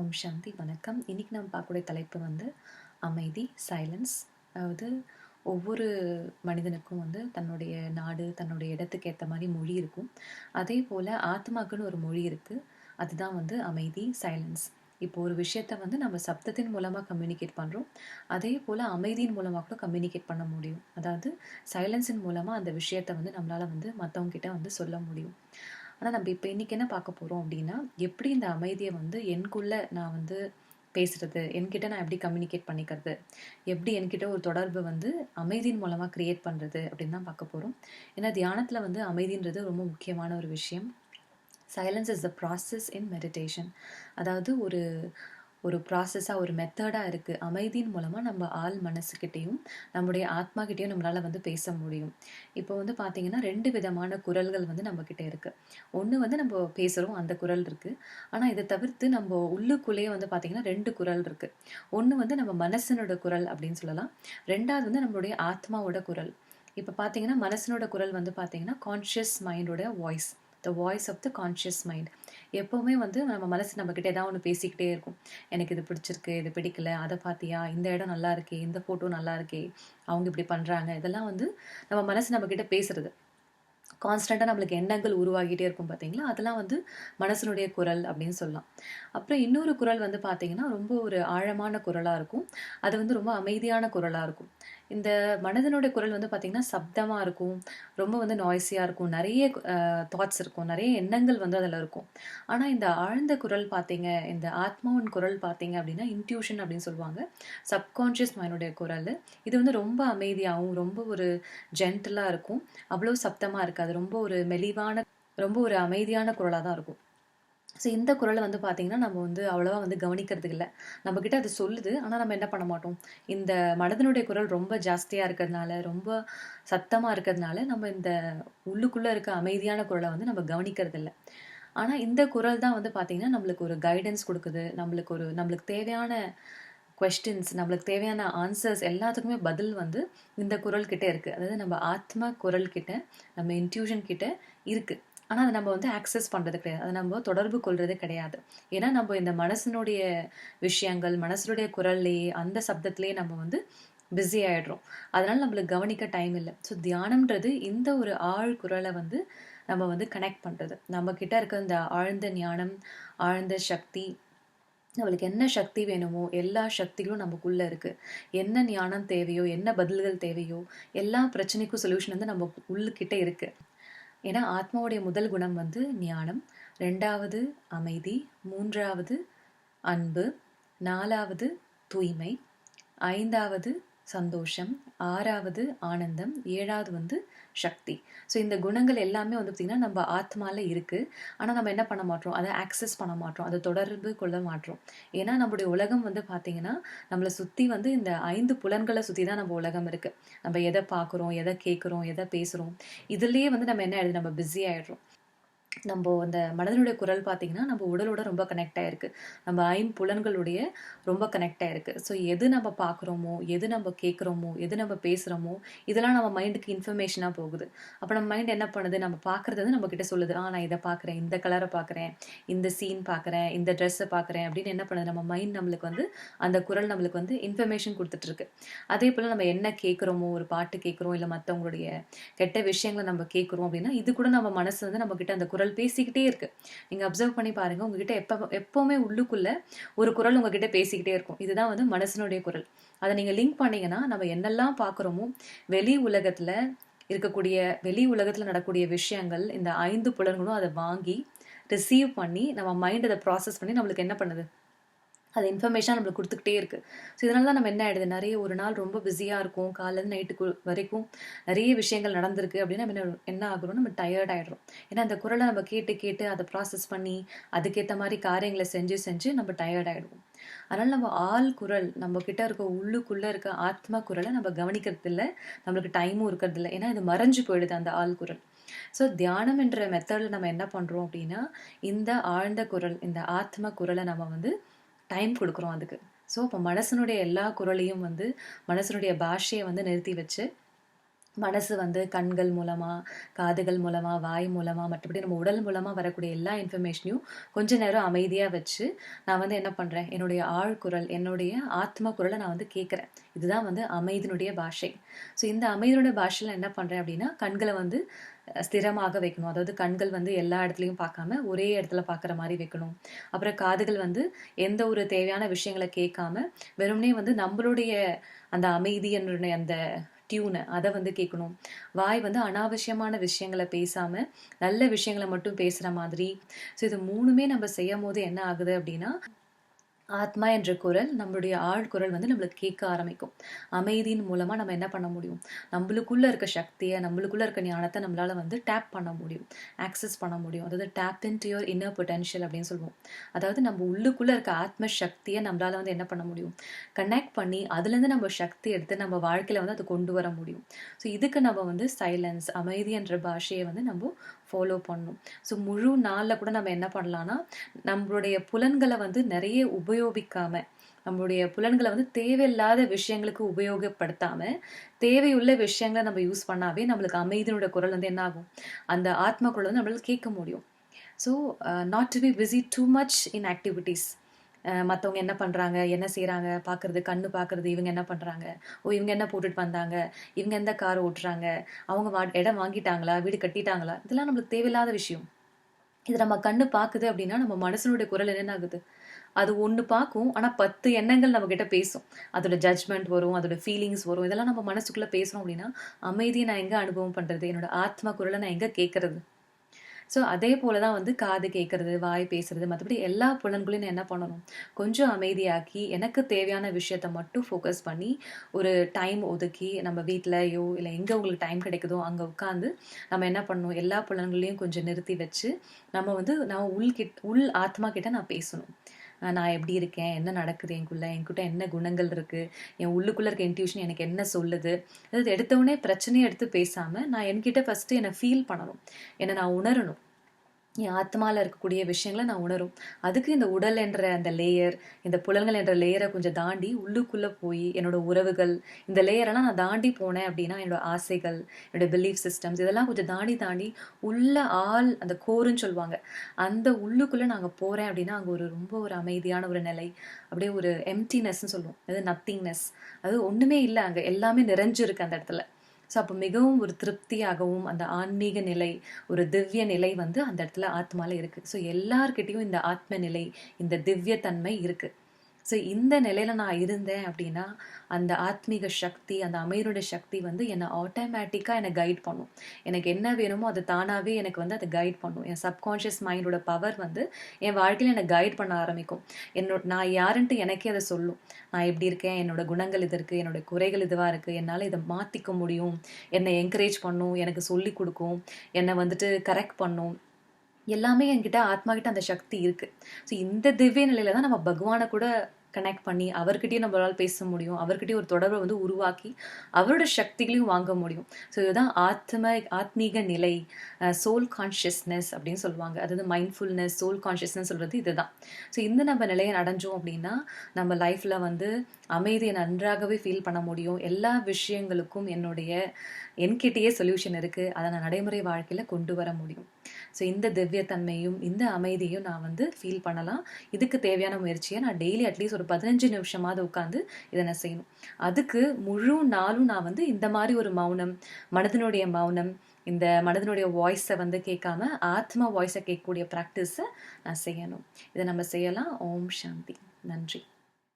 ஓம் சாந்தி வணக்கம். இன்றைக்கி நம்ம பார்க்கக்கூடிய தலைப்பு வந்து அமைதி சைலன்ஸ் அதாவது ஒவ்வொரு மனிதனுக்கும் வந்து தன்னுடைய நாடு தன்னுடைய இடத்துக்கு ஏற்ற மாதிரி மொழி இருக்கும். அதே போல் ஆத்மாக்குன்னு ஒரு மொழி இருக்குது அதுதான் வந்து அமைதி சைலன்ஸ் இப்போ ஒரு விஷயத்த வந்து நம்ம சப்தத்தின் மூலமாக கம்யூனிகேட் பண்ணுறோம் அதே போல் அமைதியின் மூலமாக கூட கம்யூனிகேட் பண்ண முடியும். அதாவது சைலன்ஸின் மூலமாக அந்த விஷயத்த வந்து நம்மளால் வந்து மற்றவங்க கிட்ட வந்து சொல்ல முடியும். ஆனால் நம்ம இப்போ இன்றைக்கி என்ன பார்க்க போகிறோம் அப்படின்னா எப்படி இந்த அமைதியை வந்து எனக்குள்ளே நான் வந்து பேசுகிறது என்கிட்ட நான் எப்படி கம்யூனிகேட் பண்ணிக்கிறது எப்படி என்கிட்ட ஒரு தொடர்பு வந்து அமைதியின் மூலமாக க்ரியேட் பண்ணுறது அப்படின்னு தான் பார்க்க போகிறோம் ஏன்னா தியானத்தில் வந்து அமைதின்றது ரொம்ப முக்கியமான ஒரு விஷயம். Silence is the process in meditation அதாவது ஒரு ஒரு ப்ராசஸாக ஒரு மெத்தடாக இருக்குது அமைதியின் மூலமாக நம்ம ஆள் மனசுக்கிட்டேயும் நம்முடைய ஆத்மாக்கிட்டேயும் நம்மளால் வந்து பேச முடியும். இப்போ வந்து பார்த்திங்கன்னா ரெண்டு விதமான குரல்கள் வந்து நம்மக்கிட்ட இருக்குது ஒன்று வந்து நம்ம பேசுகிறோம் அந்த குரல் இருக்குது ஆனால் இதை தவிர்த்து நம்ம உள்ளுக்குள்ளேயே வந்து பார்த்திங்கன்னா ரெண்டு குரல் இருக்குது ஒன்று வந்து நம்ம மனசனோட குரல் அப்படின்னு சொல்லலாம். ரெண்டாவது வந்து நம்மளுடைய ஆத்மாவோட குரல். இப்போ பார்த்தீங்கன்னா மனசனோட குரல் வந்து பார்த்தீங்கன்னா conscious மைண்டோட voice the voice of the conscious mind எப்போவுமே வந்து நம்ம மனசு நம்மக்கிட்ட ஏதாவது ஒன்று பேசிக்கிட்டே இருக்கும். எனக்கு இது பிடிச்சிருக்கு இது பிடிக்கல அதை பார்த்தியா இந்த இடம் நல்லா இருக்கே இந்த ஃபோட்டோ நல்லா இருக்கே அவங்க இப்படி பண்ணுறாங்க இதெல்லாம் வந்து நம்ம மனசு நம்மக்கிட்ட பேசுறது. கான்ஸ்டண்ட்டாக நம்மளுக்கு எண்ணங்கள் உருவாகிட்டே இருக்கும் பார்த்தீங்களா அதெல்லாம் வந்து மனசனுடைய குரல் அப்படின்னு சொல்லலாம். அப்புறம் இன்னொரு குரல் வந்து பார்த்தீங்கன்னா ரொம்ப ஒரு ஆழமான குரலாக இருக்கும். அது வந்து ரொம்ப அமைதியான குரலாக இருக்கும். இந்த மனதனுடைய குரல் வந்து பார்த்திங்கன்னா சப்தமாக இருக்கும் ரொம்ப வந்து நாய்ஸியாக இருக்கும் நிறைய தாட்ஸ் இருக்கும் நிறைய எண்ணங்கள் வந்து அதில் இருக்கும். ஆனால் இந்த ஆழ்ந்த குரல் பார்த்தீங்க இந்த ஆத்மாவின் குரல் பார்த்தீங்க அப்படின்னா இன்ட்யூஷன் அப்படின்னு சொல்லுவாங்க. சப்கான்ஷியஸ் மைனுடைய குரல். இது வந்து ரொம்ப அமைதியாகவும் ரொம்ப ஒரு ஜென்டலாக இருக்கும். அவ்வளோ சப்தமாக இருக்காது. ரொம்ப ஒரு மெலிவான ரொம்ப ஒரு அமைதியான குரலாக தான் இருக்கும். ஸோ இந்த குரலை வந்து பார்த்திங்கன்னா நம்ம வந்து அவ்வளோவா வந்து கவனிக்கிறதுக்கு இல்லை நம்மக்கிட்ட அது சொல்லுது ஆனால் நம்ம என்ன பண்ண மாட்டோம்? இந்த மனதனுடைய குரல் ரொம்ப ஜாஸ்தியாக இருக்கிறதுனால ரொம்ப சத்தமாக இருக்கிறதுனால நம்ம இந்த உள்ளுக்குள்ளே இருக்க அமைதியான குரலை வந்து நம்ம கவனிக்கிறது இல்லை ஆனால் இந்த குரல் தான் வந்து பார்த்திங்கன்னா நம்மளுக்கு ஒரு கைடன்ஸ் கொடுக்குது. நம்மளுக்கு ஒரு நம்மளுக்கு தேவையான கொஸ்டின்ஸ் நம்மளுக்கு தேவையான ஆன்சர்ஸ் எல்லாத்துக்குமே பதில் வந்து இந்த குரல் கிட்டே இருக்குது அதாவது நம்ம ஆத்மா குரல் கிட்ட நம்ம இன்ட்யூஷன் கிட்ட இருக்குது ஆனால் அதை நம்ம வந்து ஆக்சஸ் பண்ணுறது கிடையாது. அதை நம்ம தொடர்பு கொள்வது கிடையாது. ஏன்னா நம்ம இந்த மனசனுடைய விஷயங்கள் மனசனுடைய குரல்லையே அந்த சப்தத்திலேயே நம்ம வந்து பிஸி ஆகிடுறோம் அதனால் நம்மளுக்கு கவனிக்க டைம் இல்லை. ஸோ தியானம்ன்றது இந்த ஒரு ஆழ் குரலை வந்து நம்ம வந்து கனெக்ட் பண்ணுறது நம்ம கிட்ட இருக்க இந்த ஆழ்ந்த ஞானம் ஆழ்ந்த சக்தி நம்மளுக்கு என்ன சக்தி வேணுமோ எல்லா சக்திகளும் நமக்குள்ளே இருக்குது என்ன ஞானம் தேவையோ என்ன பதில்கள் தேவையோ எல்லா பிரச்சனைக்கும் சொல்யூஷன் வந்து நம்ம உள்ளுக்கிட்டே இருக்குது ஏன்னா ஆத்மாவுடைய முதல் குணம் வந்து ஞானம். ரெண்டாவது அமைதி. மூன்றாவது அன்பு. நாலாவது தூய்மை. ஐந்தாவது சந்தோஷம் ஆறாவது ஆனந்தம் ஏழாவது வந்து சக்தி. ஸோ இந்த குணங்கள் எல்லாமே வந்து பார்த்திங்கன்னா நம்ம ஆத்மாவில் இருக்குது ஆனால் நம்ம என்ன பண்ண மாட்டோம்? அதை ஆக்சஸ் பண்ண மாட்டோம். அதை தொடர்பு கொள்ள மாட்டோம். ஏன்னா நம்மளுடைய உலகம் வந்து பார்த்திங்கன்னா நம்மளை சுற்றி வந்து இந்த ஐந்து புலன்களை சுற்றி தான் நம்ம உலகம் இருக்குது நம்ம எதை பார்க்குறோம் எதை கேட்குறோம் எதை பேசுகிறோம் இதுலேயே வந்து நம்ம என்ன ஆகிடுது நம்ம பிஸி ஆகிடுறோம் நம்ம அந்த மனதனுடைய குரல் பார்த்திங்கன்னா நம்ம உடலோட ரொம்ப கனெக்ட் ஆகிருக்கு நம்ம ஐம்புலன்களுடைய ரொம்ப கனெக்ட் ஆகிருக்கு ஸோ எது நம்ம பார்க்குறோமோ எது நம்ம கேட்குறோமோ எது நம்ம பேசுகிறோமோ இதெல்லாம் நம்ம மைண்டுக்கு இன்ஃபர்மேஷனாக போகுது. அப்போ நம்ம மைண்ட் என்ன பண்ணுது? நம்ம பார்க்குறது வந்து நம்மக்கிட்ட சொல்லுது ஆ நான் இதை பார்க்குறேன் இந்த கலரை பார்க்குறேன் இந்த சீன் பார்க்குறேன் இந்த ட்ரெஸ்ஸை பார்க்குறேன் அப்படின்னு என்ன பண்ணுது? நம்ம மைண்ட் நம்மளுக்கு வந்து அந்த குரல் நம்மளுக்கு வந்து இன்ஃபர்மேஷன் கொடுத்துட்ருக்கு. அதே போல் நம்ம என்ன கேட்குறோமோ ஒரு பாட்டு கேட்குறோம் இல்லை மற்றவங்களுடைய கெட்ட விஷயங்களை நம்ம கேட்குறோம் அப்படின்னா இது கூட நம்ம மனசு வந்து நம்மக்கிட்ட அந்த குரல் பேசிக்கிட்டே இருக்கு. நீங்கள் அப்சர்வ் பண்ணி பாருங்கள் உங்ககிட்ட எப்போ எப்போவுமே உள்ளுக்குள்ள ஒரு குரல் உங்ககிட்ட பேசிக்கிட்டே இருக்கும். இதுதான் வந்து மனசனுடைய குரல். அதை நீங்கள் லிங்க் பண்ணீங்கன்னா நம்ம என்னெல்லாம் பார்க்குறோமோ வெளி உலகத்தில் இருக்கக்கூடிய வெளி உலகத்தில் நடக்கக்கூடிய விஷயங்கள் இந்த ஐந்து புலன்களும் அதை வாங்கி ரிசீவ் பண்ணி நம்ம மைண்ட் அதை ப்ராசஸ் பண்ணி நம்மளுக்கு என்ன பண்ணுது? அது இன்ஃபர்மேஷன் நம்மளுக்கு கொடுத்துக்கிட்டே இருக்குது ஸோ இதனால தான் நம்ம என்ன ஆகிடுது நிறைய ஒரு நாள் ரொம்ப பிஸியாக இருக்கும். காலேருந்து நைட்டுக்கு வரைக்கும் நிறைய விஷயங்கள் நடந்திருக்கு. அப்படின்னா நம்ம என்ன என்ன ஆகுறோம்? நம்ம டயர்ட் ஆகிடுறோம் ஏன்னா அந்த குரலை நம்ம கேட்டு கேட்டு அதை ப்ராசஸ் பண்ணி அதுக்கேற்ற மாதிரி காரியங்களை செஞ்சு செஞ்சு நம்ம டயர்ட் ஆகிடுவோம் அதனால் நம்ம ஆள் குரல் நம்ம கிட்ட இருக்க உள்ளுக்குள்ளே இருக்க ஆத்மா குரலை நம்ம கவனிக்கிறது இல்லை நம்மளுக்கு டைமும் இருக்கிறது இல்லை ஏன்னா இது மறைஞ்சு போயிடுது அந்த ஆள் குரல். ஸோ தியானம் என்ற மெத்தடில் நம்ம என்ன பண்ணுறோம் அப்படின்னா இந்த ஆழ்ந்த குரல் இந்த ஆத்ம குரலை நம்ம வந்து டைம் கொடுக்குறோம் அதுக்கு. ஸோ இப்போ மனசனுடைய எல்லா குரலையும் வந்து மனசனுடைய பாஷையை வந்து நிறுத்தி வச்சு மனசு வந்து கண்கள் மூலமாக காதுகள் மூலமாக வாய் மூலமாக மற்றபடி நம்ம உடல் மூலமாக வரக்கூடிய எல்லா இன்ஃபர்மேஷனையும் கொஞ்ச நேரம் அமைதியாக வச்சு நான் வந்து என்ன பண்ணுறேன் என்னுடைய ஆழ்குரல் என்னுடைய ஆத்ம குரலை நான் வந்து கேட்குறேன் இதுதான் வந்து அமைதியினுடைய பாஷை. ஸோ இந்த அமைதியினுடைய பாஷையில் என்ன பண்ணுறேன் அப்படின்னா கண்களை வந்து ஸ்திரமாக வைக்கணும். அதாவது கண்கள் வந்து எல்லா இடத்துலையும் பார்க்காம ஒரே இடத்துல பார்க்குற மாதிரி வைக்கணும். அப்புறம் காதுகள் வந்து எந்த ஒரு தேவையான விஷயங்களை கேட்காம வெறும்னே வந்து நம்மளுடைய அந்த அமைதி என்னுடைய அந்த டியூனை அதை வந்து கேட்கணும் வாய் வந்து அனாவசியமான விஷயங்களை பேசாம நல்ல விஷயங்களை மட்டும் பேசுற மாதிரி. ஸோ இது மூணுமே நம்ம செய்யும் போது என்ன ஆகுது அப்படின்னா ஆத்மா என்ற குரல் நம்மளுடைய ஆழ்குரல் வந்து நம்மளுக்கு கேட்க ஆரம்பிக்கும். அமைதியின் மூலமா நம்ம என்ன பண்ண முடியும்? நம்மளுக்குள்ள இருக்க சக்தியை நம்மளுக்குள்ள இருக்க ஞானத்தை நம்மளால வந்து டேப் பண்ண முடியும். ஆக்சஸ் பண்ண முடியும். அதாவது tap into your inner potential அப்படின்னு சொல்லுவோம். அதாவது நம்ம உள்ளுக்குள்ள இருக்க ஆத்ம சக்தியை நம்மளால வந்து என்ன பண்ண முடியும்? கனெக்ட் பண்ணி அதுலேருந்து நம்ம சக்தி எடுத்து நம்ம வாழ்க்கையில வந்து அதை கொண்டு வர முடியும். ஸோ இதுக்கு நம்ம வந்து சைலன்ஸ் அமைதி என்ற பாஷையை வந்து நம்ம ஃபாலோ பண்ணணும் ஸோ முழு நாளில் கூட நம்ம என்ன பண்ணலான்னா நம்மளுடைய புலன்களை வந்து நிறைய உபயோகிக்காம நம்மளுடைய புலன்களை வந்து தேவையில்லாத விஷயங்களுக்கு உபயோகப்படுத்தாமல் தேவையுள்ள விஷயங்களை நம்ம யூஸ் பண்ணாவே நம்மளுக்கு அமைதியினோட குரல் வந்து என்ன ஆகும்? அந்த ஆத்ம குரல் வந்து நம்மளால் கேட்க முடியும். So not to be busy too much in activities மற்றவங்க என்ன பண்ணுறாங்க என்ன செய்கிறாங்க பார்க்குறது கண்ணு பார்க்குறது இவங்க என்ன பண்ணுறாங்க ஓ இவங்க என்ன போட்டுட்டு வந்தாங்க? இவங்க எந்த கார் ஓட்டுறாங்க? அவங்க வா இடம் வாங்கிட்டாங்களா? வீடு கட்டிட்டாங்களா? இதெல்லாம் நம்மளுக்கு தேவையில்லாத விஷயம். இது நம்ம கண்ணு பார்க்குது அப்படின்னா நம்ம மனசனுடைய குரல் என்ன ஆகுது? அது ஒன்று பார்க்கும் ஆனால் பத்து எண்ணங்கள் நம்ம கிட்ட பேசும். அதோட ஜட்ஜ்மெண்ட் வரும் அதோட ஃபீலிங்ஸ் வரும். இதெல்லாம் நம்ம மனசுக்குள்ளே பேசுகிறோம் அப்படின்னா அமைதியை நான் எங்கே அனுபவம் பண்ணுறது என்னோட ஆத்மா குரலை நான் எங்கே கேட்கறது ஸோ அதே போல தான் வந்து காது கேட்குறது வாய் பேசுறது மற்றபடி எல்லா புலன்களையும் நான் என்ன பண்ணணும்? கொஞ்சம் அமைதியாக்கி எனக்கு தேவையான விஷயத்த மட்டும் ஃபோக்கஸ் பண்ணி ஒரு டைம் ஒதுக்கி நம்ம வீட்டிலையோ இல்லை எங்கே உங்களுக்கு டைம் கிடைக்குதோ அங்கே உட்காந்து நம்ம என்ன பண்ணணும்? எல்லா புலன்களையும் கொஞ்சம் நிறுத்தி வச்சு நம்ம வந்து நான் உள் கிட் உள் ஆத்மா கிட்ட நான் பேசணும். நான் எப்படி இருக்கேன்? என்ன நடக்குது எனக்குள்ளே என்கிட்ட என்ன குணங்கள் இருக்குது என் உள்ளுக்குள்ளே இருக்க இன்ட்யூஷன் எனக்கு என்ன சொல்லுது? அதாவது எடுத்தவுடனே பிரச்சனையை எடுத்து பேசாமல் நான் என்கிட்ட ஃபஸ்ட்டு என்னை ஃபீல் பண்ணணும். என்னை நான் உணரணும். என் ஆத்மாவில் இருக்கக்கூடிய விஷயங்களை நான் உணரும். அதுக்கு இந்த உடல் என்ற அந்த லேயர் இந்த புலன்கள் என்ற லேயரை கொஞ்சம் தாண்டி உள்ளுக்குள்ளே போய் என்னோட உறவுகள் இந்த லேயரெல்லாம் நான் தாண்டி போனேன் அப்படின்னா என்னோட ஆசைகள் என்னோட பிலீஃப் சிஸ்டம்ஸ் இதெல்லாம் கொஞ்சம் தாண்டி தாண்டி உள்ள ஆள் அந்த கோருன்னு சொல்லுவாங்க. அந்த உள்ளுக்குள்ளே நாங்கள் போகிறேன் அப்படின்னா அங்கே ஒரு ரொம்ப ஒரு அமைதியான ஒரு நிலை அப்படியே ஒரு எம்டினஸ்ன்னு சொல்லுவோம். அது நத்திங்னஸ் அது ஒன்றுமே இல்லை அங்கே எல்லாமே நிறைஞ்சிருக்கு அந்த இடத்துல. ஸோ அப்போ மிகவும் ஒரு திருப்தியாகவும் அந்த ஆன்மீக நிலை ஒரு திவ்ய நிலை வந்து அந்த இடத்துல ஆத்மாவில் இருக்குது ஸோ எல்லார்கிட்டேயும் இந்த ஆத்ம நிலை இந்த திவ்யத்தன்மை இருக்குது ஸோ இந்த நிலையில நான் இருந்தேன் அப்படின்னா அந்த ஆத்மீக சக்தி அந்த அமைதியோட சக்தி வந்து என்னை ஆட்டோமேட்டிக்காக என்னை கைட் பண்ணும். எனக்கு என்ன வேணுமோ அது தானாகவே எனக்கு வந்து அதை கைட் பண்ணும். என் சப்கான்ஷியஸ் மைண்டோட பவர் வந்து என் வாழ்க்கையில் என்னை கைட் பண்ண ஆரம்பிக்கும். என்னோட நான் யாருன்ட்டு எனக்கே அதை சொல்லும். நான் எப்படி இருக்கேன்? என்னோட குணங்கள் இது இருக்குது என்னோட குறைகள் இதுவாக இருக்குது என்னால் இதை மாற்றிக்க முடியும்? என்னை என்கரேஜ் பண்ணும்? எனக்கு சொல்லி கொடுக்கும்? என்னை வந்துட்டு கரெக்ட் பண்ணும்? எல்லாமே என்கிட்ட ஆத்மா கிட்ட அந்த சக்தி இருக்கு. ஸோ இந்த திவ்ய நிலையில தான் நம்ம பகவானை கூட கனெக்ட் பண்ணி அவர்கிட்டயும் நம்மளால் பேச முடியும். அவர்கிட்டயும் ஒரு தொடர்பை வந்து உருவாக்கி அவரோட சக்திகளையும் வாங்க முடியும். ஸோ இதுதான் ஆத்ம ஆத்மீக நிலை சோல் கான்ஷியஸ்னஸ் அப்படின்னு சொல்லுவாங்க. அதாவது மைண்ட்ஃபுல்னஸ் சோல் கான்ஷியஸ்னஸ் சொல்கிறது இதுதான். ஸோ இந்த நம்ம நிலையை அடைஞ்சோம் அப்படின்னா நம்ம லைஃப்பில் வந்து அமைதியை நன்றாகவே ஃபீல் பண்ண முடியும். எல்லா விஷயங்களுக்கும் என்னுடைய என்கிட்டயே சொல்யூஷன் இருக்குது அதை நான் நடைமுறை வாழ்க்கையில் கொண்டு வர முடியும். ஸோ இந்த திவ்யத்தன்மையும் இந்த அமைதியும் நான் வந்து ஃபீல் பண்ணலாம். இதுக்கு தேவையான முயற்சியை நான் டெய்லி அட்லீஸ்ட் ஒரு பதினஞ்சு நிமிஷமாவது உட்காந்து இதை நான் செய்யணும். அதுக்கு முழு நாளும் நான் வந்து இந்த மாதிரி ஒரு மௌனம் மனதினுடைய மௌனம் இந்த மனதினுடைய வாய்ஸை வந்து கேட்காம ஆத்மா வாய்ஸை கேட்கக்கூடிய ப்ராக்டிஸை நான் செய்யணும். இதை நம்ம செய்யலாம். ஓம் சாந்தி. நன்றி.